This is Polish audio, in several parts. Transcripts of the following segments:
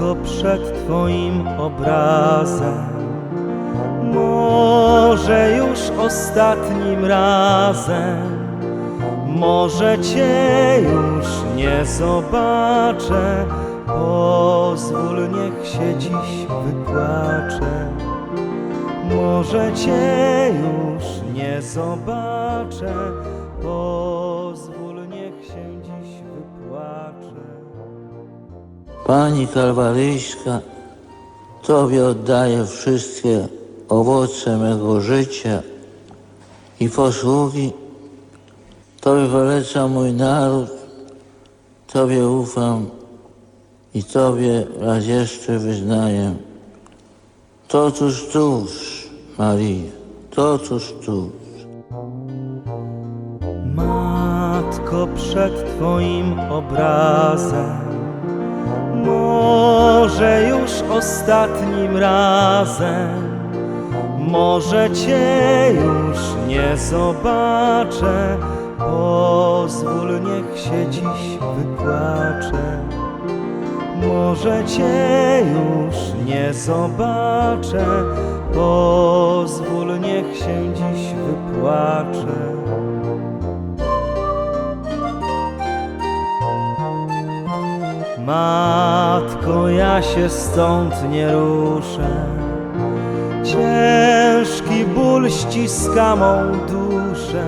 Matko, przed Twoim obrazem. Może już ostatnim razem, może Cię już nie zobaczę. Pozwól, niech się dziś wypłaczę. Może Cię już nie zobaczę. Pozwól, Pani Kalwaryjska, Tobie oddaję wszystkie owoce mego życia i posługi. Tobie polecam mój naród, Tobie ufam i Tobie raz jeszcze wyznaję. Totuż tuż, Maria, totuż tuż. Matko, przed Twoim obrazem, może już ostatnim razem, może Cię już nie zobaczę. Pozwól, niech się dziś wypłaczę. Może Cię już nie zobaczę. Pozwól, niech się dziś wypłaczę. Matko, ja się stąd nie ruszę. Ciężki ból ściska mą duszę.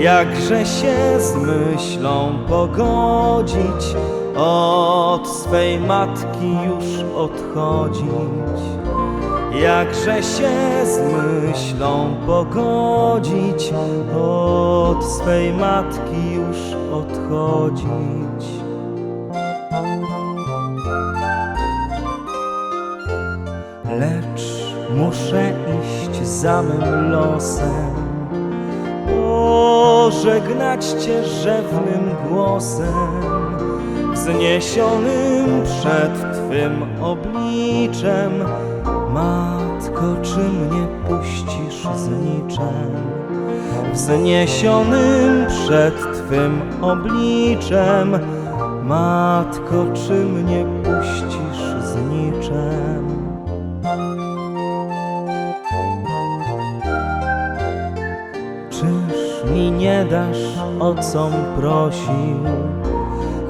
Jakże się z myślą pogodzić, od swej matki już odchodzić. Jakże się z myślą pogodzić, od swej matki już odchodzić. Lecz muszę iść za mym losem, pożegnać Cię rzewnym głosem, wzniesionym przed Twym obliczem. Matko, czy mnie puścisz z niczem? Wzniesionym przed Twym obliczem. Matko, czy mnie puścisz z niczem? Dasz, o com prosił?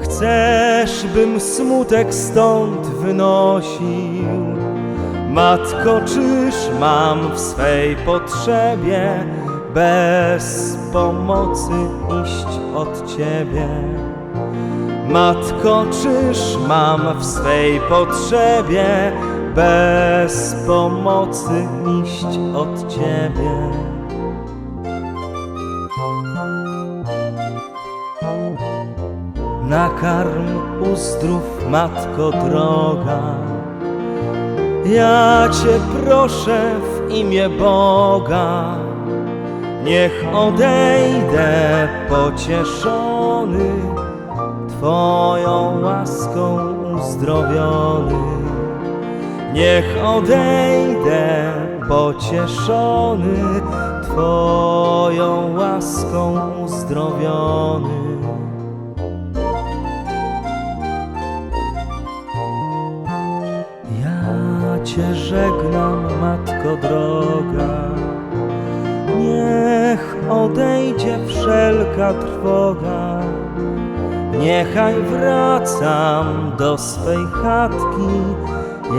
Chcesz, bym smutek stąd wynosił? Matko, czyż mam w swej potrzebie bez pomocy iść od Ciebie? Matko, czyż mam w swej potrzebie bez pomocy iść od Ciebie? Nakarm uzdrów, Matko droga. Ja Cię proszę w imię Boga, niech odejdę pocieszony, Twoją łaską uzdrowiony. Niech odejdę pocieszony, Twoją łaską uzdrowiony. Cię żegnam, Matko droga. Niech odejdzie wszelka trwoga. Niechaj wracam do swej chatki,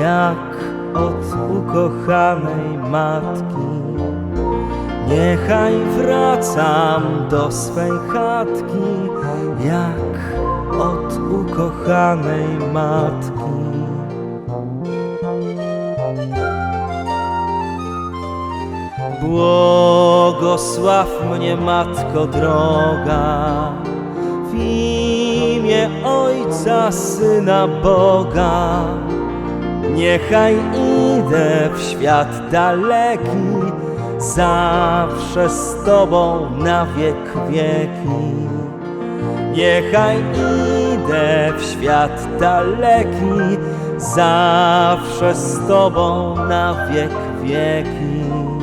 jak od ukochanej matki. Niechaj wracam do swej chatki, jak od ukochanej matki. Błogosław mnie, Matko droga, w imię Ojca, Syna Boga. Niechaj idę w świat daleki, zawsze z Tobą na wiek wieki. Niechaj idę w świat daleki, zawsze z Tobą na wiek wieki.